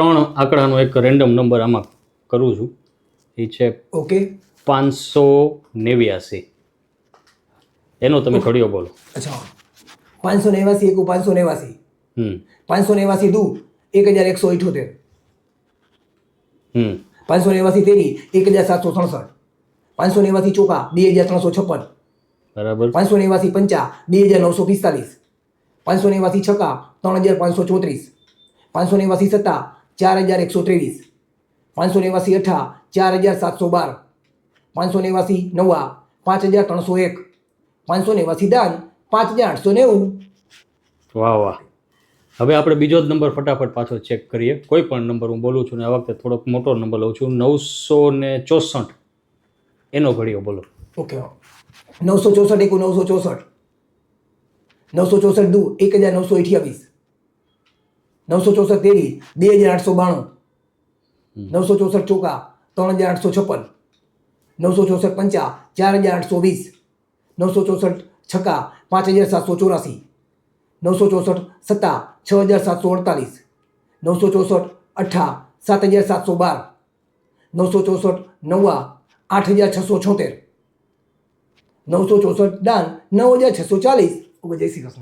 ત્રણ આંકડાનો એક random number આમાં કરું છું. એ છે ઓકે. પાંચસો નેવ્યાસી. એનો તમે ઘડિયો બોલો. અચ્છા. પાંચસો નેવાસી એકુ પાંચસો નેવાસી હમ. પાંચસો નેવાસી દુ એક હજાર એકસો ઇઠોતેર. હમ. પાંચસો નેવાસી તેરી એક હજાર સાતસો સડસઠ. પાંચસો નેવાસી ચોકા બે હજાર ત્રણસો છપ્પન. બરાબર. પાંચસો નેવાસી પંચા બે હજાર નવસો પિસ્તાલીસ. પાંચસો નેવાસી છકા ત્રણ હજાર પાંચસો ચોત્રીસ. પાંચસો નેવાસી સત્તા ચાર હજાર એકસો ત્રેવીસ. પાંચસો નેવાસી અઠા ચાર હજાર સાતસો બાર. પાંચસો નેવાસી નવા પાંચ હજાર ત્રણસો એક. પાંચસો નેવાસી દાન પાંચ હજાર આઠસો નેવું. વાહ વાહ. હવે આપણે બીજો જ નંબર ફટાફટ પાછો ચેક કરીએ. કોઈ પણ નંબર હું બોલું છું ને આ વખતે થોડોક મોટો નંબર લઉં છું. નવસો ને ચોસઠ. એનો ઘડિયો બોલો. ઓકે. નવસો ચોસઠ એકુ નવસો ચોસઠ. નવસો ચોસઠ દુ એક હજાર નવસો અઠ્યાવીસ. નવસો ચોસઠ તેરી બે હજાર આઠસો બાણું નવસો ચોસઠ ચોકા ત્રણ હજાર આઠસો છપ્પન નવસો ચોસઠ પંચા ચાર હજાર આઠસો વીસ નવસો ચોસઠ છક્કા પાંચ હજાર સાતસો ચોરાસી નવસો ચોસઠ સત્તા છ હજાર સાતસો અડતાલીસ નવસો ચોસઠ અઠ્ઠા સાત હજાર સાતસો બાર નવસો ચોસઠ નવ્વા આઠ હજાર છસો છોતેર નવસો ચોસઠ દાન નવ હજાર છસો ચાલીસ ઓકે જય શ્રી કૃષ્ણ